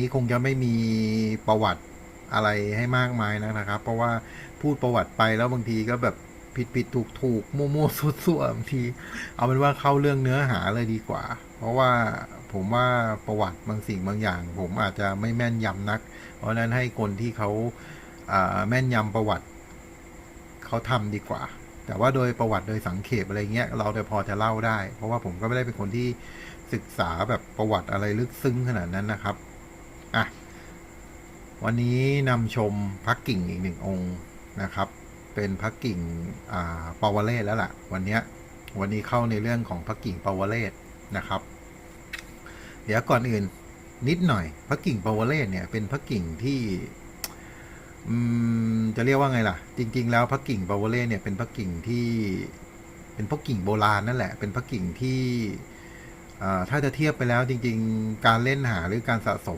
นี้คงจะไม่มีประวัติอะไรให้มากมายนะครับ เพราะว่าพูดประวัติไปแล้วบางทีก็แบบผิดผิดถูกถูกมั่วมั่วซั่วซั่วบางที เอาเป็นว่าเข้าเรื่องเนื้อหาเลยดีกว่า เพราะว่าผมว่าประวัติบางสิ่งบางอย่าง ผมอาจจะไม่แม่นยำนัก เพราะนั้นให้คนที่เขาแม่นยำประวัติเขาทำดีกว่า แต่ว่าโดยประวัติโดยสังเขปอะไรเงี้ย เราจะพอจะเล่าได้ เพราะว่าผมก็ไม่ได้เป็นคนที่ศึกษาแบบประวัติอะไรลึกซึ้งขนาดนั้นนะครับ วันนี้นำชมพระกิ่งอีกหนึ่งองค์นะครับ เป็นพระกิ่งอ่าปาวเรศแล้วล่ะ วันนี้วันนี้เข้าในเรื่องของพระกิ่งปาวเรศนะครับ เดี๋ยวก่อนอื่นนิดหน่อย พระกิ่งปาวเรศเนี่ยเป็นพระกิ่งที่จะเรียกว่าไงล่ะ จริง ๆ แล้วพระกิ่งปาวเรศเนี่ยเป็นพระกิ่งที่เป็นพระกิ่งโบราณนั่นแหละ เป็นพระกิ่งที่อ่าถ้าจะเทียบไปแล้วจริง ๆ การเล่นหาหรือการสะสม